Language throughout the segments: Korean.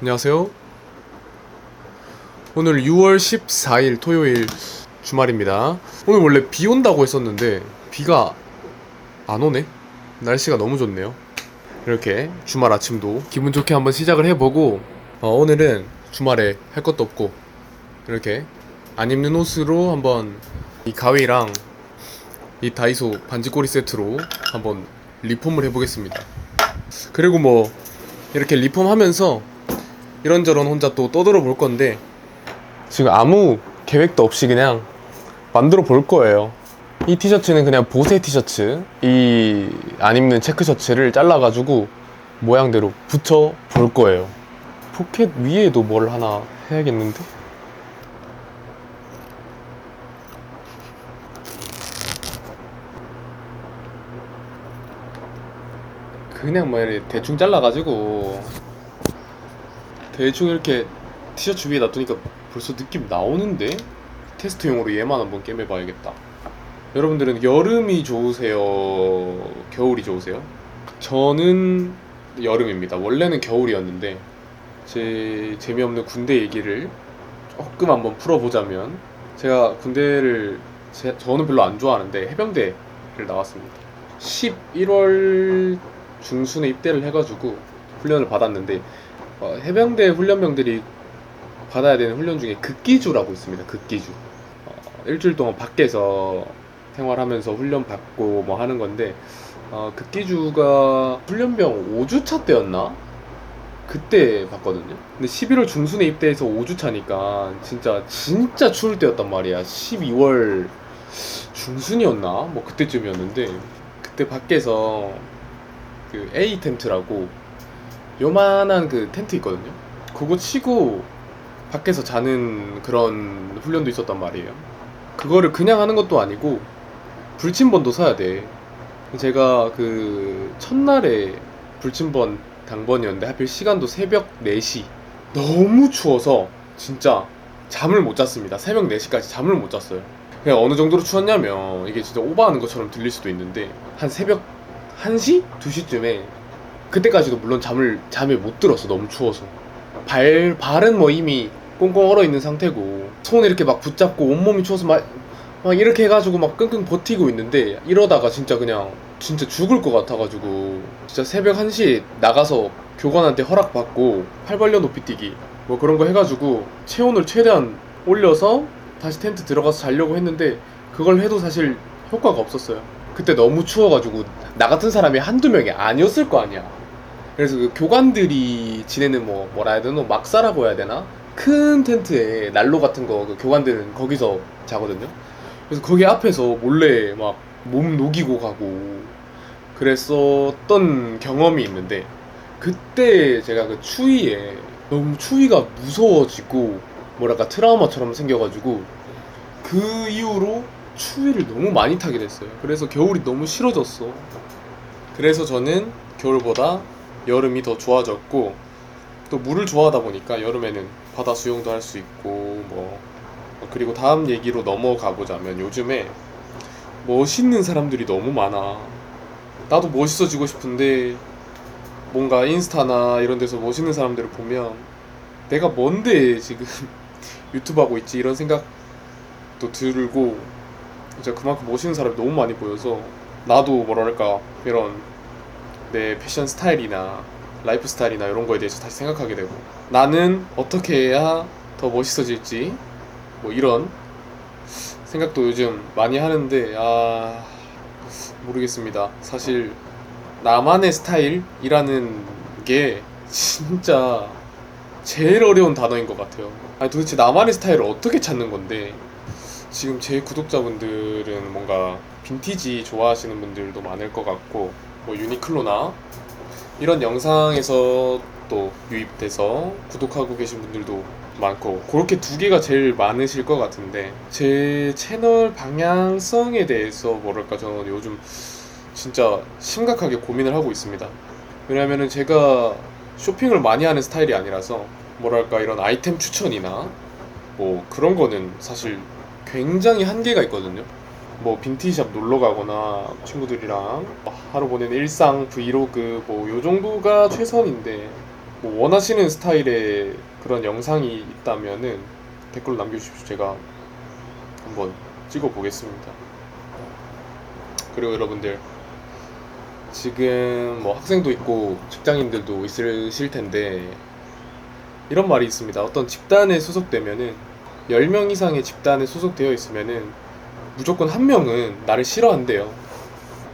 안녕하세요. 오늘 6월 14일 토요일 주말입니다. 오늘 원래 비 온다고 했었는데 비가 안 오네. 날씨가 너무 좋네요. 이렇게 주말 아침도 기분 좋게 한번 시작을 해보고 어, 오늘은 주말에 할 것도 없고 이렇게 안 입는 옷으로 한번 이 가위랑 이 다이소 반지꼬리 세트로 한번 리폼을 해보겠습니다. 그리고 뭐 이렇게 리폼하면서 이런저런 혼자 또 떠들어 볼 건데 지금 아무 계획도 없이 그냥 만들어 볼 거예요. 이 티셔츠는 그냥 보세 티셔츠, 이 안 입는 체크 셔츠를 잘라가지고 모양대로 붙여 볼 거예요. 포켓 위에도 뭘 하나 해야겠는데? 그냥 뭐 대충 잘라가지고 대충 이렇게 티셔츠 위에 놔두니까 벌써 느낌 나오는데 테스트용으로 얘만 한번 깨매봐야겠다. 여러분들은 여름이 좋으세요? 겨울이 좋으세요? 저는 여름입니다. 원래는 겨울이었는데 제 재미없는 군대 얘기를 조금 한번 풀어보자면 제가 군대를 제- 저는 별로 안 좋아하는데 해병대를 나왔습니다. 11월 중순에 입대를 해가지고 훈련을 받았는데 어, 해병대 훈련병들이 받아야 되는 훈련 중에 극기주라고 있습니다. 극기주. 어, 일주일 동안 밖에서 생활하면서 훈련 받고 뭐 하는 건데 어, 극기주가 훈련병 5주차 때였나? 그때 봤거든요. 근데 11월 중순에 입대해서 5주차니까 진짜 진짜 추울 때였단 말이야. 12월 중순이었나? 뭐 그때쯤이었는데 그때 밖에서 그 A 텐트라고 요만한 그 텐트 있거든요. 그거 치고 밖에서 자는 그런 훈련도 있었단 말이에요. 그거를 그냥 하는 것도 아니고 불침번도 사야 돼. 제가 그 첫날에 불침번 당번이었는데 하필 시간도 새벽 4시. 너무 추워서 진짜 잠을 못 잤습니다. 새벽 4시까지 잠을 못 잤어요. 그냥 어느 정도로 추웠냐면 이게 진짜 오버하는 것처럼 들릴 수도 있는데 한 새벽 1시? 2시쯤에 그때까지도 물론 잠을 잠에 못 들었어. 너무 추워서. 발 발은 뭐 이미 꽁꽁 얼어 있는 상태고 손 이렇게 막 붙잡고 온몸이 추워서 막, 막 이렇게 해가지고 막 끙끙 버티고 있는데 이러다가 진짜 그냥 진짜 죽을 것 같아가지고 진짜 새벽 1시에 나가서 교관한테 허락받고 팔 벌려 높이 뛰기 뭐 그런 거 해가지고 체온을 최대한 올려서 다시 텐트 들어가서 자려고 했는데 그걸 해도 사실 효과가 없었어요. 그때 너무 추워가지고 나 같은 사람이 한두 명이 아니었을 거 아니야 그래서 그 교관들이 지내는 뭐 뭐라 해야 되나 막사라고 해야 되나 큰 텐트에 난로 같은 거 그 교관들은 거기서 자거든요. 그래서 거기 앞에서 몰래 막 몸 녹이고 가고 그랬었던 경험이 있는데 그때 제가 그 추위에 너무 추위가 무서워지고 뭐랄까 트라우마처럼 생겨가지고 그 이후로 추위를 너무 많이 타게 됐어요. 그래서 겨울이 너무 싫어졌어. 그래서 저는 겨울보다 여름이 더 좋아졌고 또 물을 좋아하다 보니까 여름에는 바다 수영도 할 수 있고 뭐 그리고 다음 얘기로 넘어가 보자면 요즘에 멋있는 사람들이 너무 많아. 나도 멋있어지고 싶은데 뭔가 인스타나 이런 데서 멋있는 사람들을 보면 내가 뭔데 지금 유튜브 하고 있지 이런 생각도 들고 진짜 그만큼 멋있는 사람이 너무 많이 보여서 나도 뭐랄까 이런 내 패션 스타일이나 라이프 스타일이나 이런 거에 대해서 다시 생각하게 되고 나는 어떻게 해야 더 멋있어질지 뭐 이런 생각도 요즘 많이 하는데 아 모르겠습니다. 사실 나만의 스타일이라는 게 진짜 제일 어려운 단어인 것 같아요. 아니 도대체 나만의 스타일을 어떻게 찾는 건데 지금 제 구독자분들은 뭔가 빈티지 좋아하시는 분들도 많을 것 같고 뭐 유니클로나 이런 영상에서 또 유입돼서 구독하고 계신 분들도 많고 그렇게 두 개가 제일 많으실 것 같은데 제 채널 방향성에 대해서 뭐랄까 저는 요즘 진짜 심각하게 고민을 하고 있습니다. 왜냐면은 제가 쇼핑을 많이 하는 스타일이 아니라서 뭐랄까 이런 아이템 추천이나 뭐 그런 거는 사실 굉장히 한계가 있거든요. 뭐 빈티지샵 놀러 가거나 친구들이랑 하루 보내는 일상 브이로그 뭐 요 정도가 최선인데 뭐 원하시는 스타일의 그런 영상이 있다면은 댓글 남겨주십시오. 제가 한번 찍어 보겠습니다. 그리고 여러분들 지금 뭐 학생도 있고 직장인들도 있으실 텐데 이런 말이 있습니다. 어떤 집단에 소속되면은 10명 이상의 집단에 소속되어 있으면은 무조건 한 명은 나를 싫어한대요.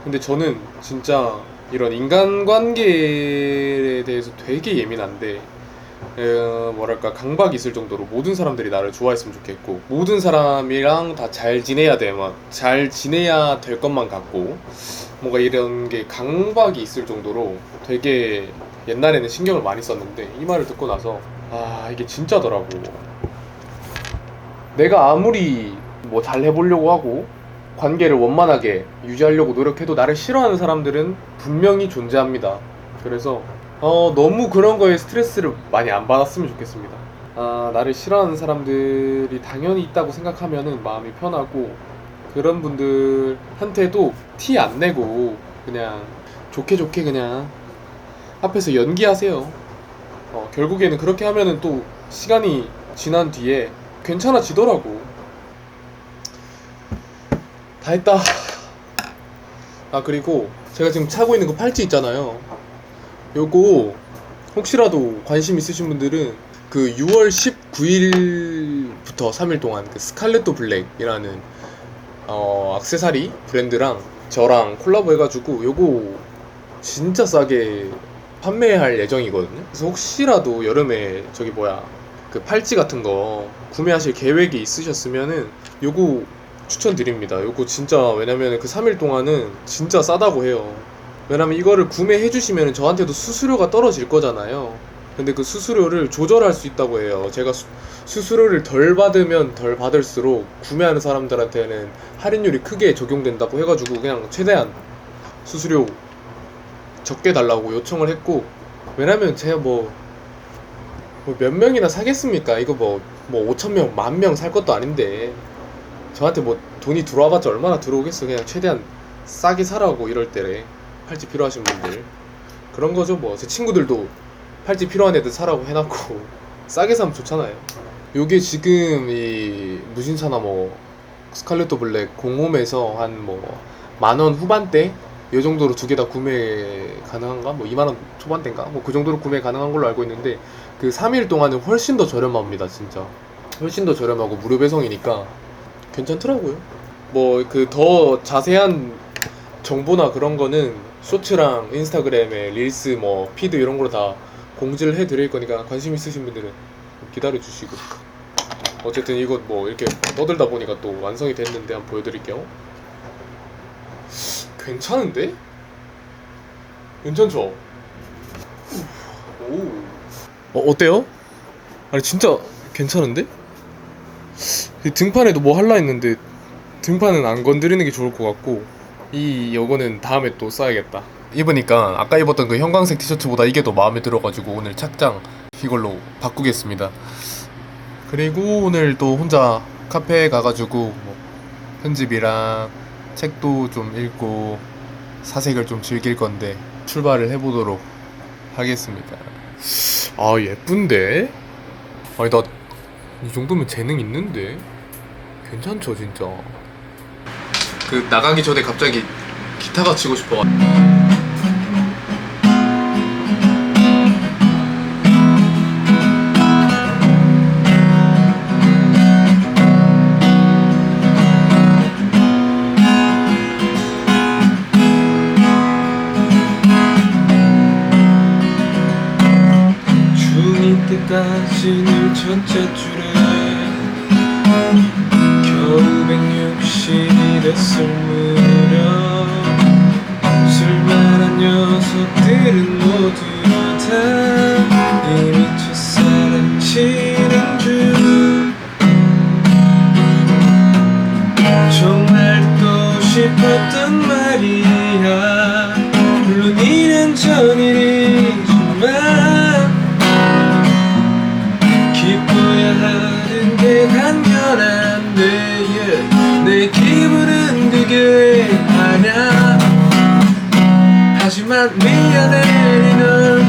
근데 저는 진짜 이런 인간관계에 대해서 되게 예민한데 어, 뭐랄까 강박이 있을 정도로 모든 사람들이 나를 좋아했으면 좋겠고 모든 사람이랑 다 잘 지내야 돼만 잘 지내야 될 것만 같고 뭔가 이런 게 강박이 있을 정도로 되게 옛날에는 신경을 많이 썼는데 이 말을 듣고 나서 아 이게 진짜더라고 내가 아무리 뭐 잘 해보려고 하고 관계를 원만하게 유지하려고 노력해도 나를 싫어하는 사람들은 분명히 존재합니다. 그래서 어, 너무 그런 거에 스트레스를 많이 안 받았으면 좋겠습니다. 아, 나를 싫어하는 사람들이 당연히 있다고 생각하면은 마음이 편하고 그런 분들한테도 티 안 내고 그냥 좋게 좋게 그냥 앞에서 연기하세요. 어, 결국에는 그렇게 하면은 또 시간이 지난 뒤에 괜찮아지더라고. 다 했다. 아 그리고 제가 지금 차고 있는 그 팔찌 있잖아요. 요거 혹시라도 관심 있으신 분들은 그 6월 19일부터 3일 동안 그 스칼렛도 블랙이라는 어 액세서리 브랜드랑 저랑 콜라보 해가지고 요거 진짜 싸게 판매할 예정이거든요. 그래서 혹시라도 여름에 저기 뭐야 그 팔찌 같은 거 구매하실 계획이 있으셨으면은 요거 추천드립니다. 요거 진짜 왜냐면 그 3일 동안은 진짜 싸다고 해요. 왜냐면 이거를 구매해 주시면 저한테도 수수료가 떨어질 거잖아요. 근데 그 수수료를 조절할 수 있다고 해요. 제가 수, 수수료를 덜 받으면 덜 받을수록 구매하는 사람들한테는 할인율이 크게 적용된다고 해가지고 그냥 최대한 수수료 적게 달라고 요청을 했고 왜냐면 제가 뭐, 뭐몇 명이나 사겠습니까? 이거 뭐, 뭐 5천 명, 만 명 살 것도 아닌데 저한테 뭐 돈이 들어와봤자 얼마나 들어오겠어. 그냥 최대한 싸게 사라고 이럴 때래. 팔찌 필요하신 분들. 그런 거죠 뭐. 제 친구들도 팔찌 필요한 애들 사라고 해놨고 싸게 사면 좋잖아요. 요게 지금 이 무신사나 뭐 스칼렛도 블랙 공홈에서 한 뭐 만원 후반대? 요 정도로 두 개 다 구매 가능한가? 뭐 2만 원 초반대인가? 뭐 그 정도로 구매 가능한 걸로 알고 있는데 그 3일 동안은 훨씬 더 저렴합니다 진짜. 훨씬 더 저렴하고 무료 배송이니까 괜찮더라고요. 뭐 그 더 자세한 정보나 그런 거는 쇼츠랑 인스타그램에 릴스 뭐 피드 이런 걸로 다 공지를 해 드릴 거니까 관심 있으신 분들은 기다려 주시고 어쨌든 이거 뭐 이렇게 떠들다 보니까 또 완성이 됐는데 한번 보여드릴게요. 괜찮은데? 괜찮죠? 오. 어, 어때요? 아니 진짜 괜찮은데? 이 등판에도 뭐 할라 했는데 등판은 안 건드리는 게 좋을 것 같고 이 요거는 다음에 또 써야겠다. 입으니까 아까 입었던 그 형광색 티셔츠보다 이게 더 마음에 들어가지고 오늘 착장 이걸로 바꾸겠습니다. 그리고 오늘 또 혼자 카페에 가가지고 뭐 편집이랑 책도 좀 읽고 사색을 좀 즐길 건데 출발을 해보도록 하겠습니다. 아 예쁜데? 아니 나 이 정도면 재능 있는데? 괜찮죠 진짜. 그 나가기 전에 갑자기 기타가 치고 싶어 때까지 늘 첫째 줄에 겨우 160이 됐을 무렵 쓸만한 녀석들은 모두 ぐい花始まるよね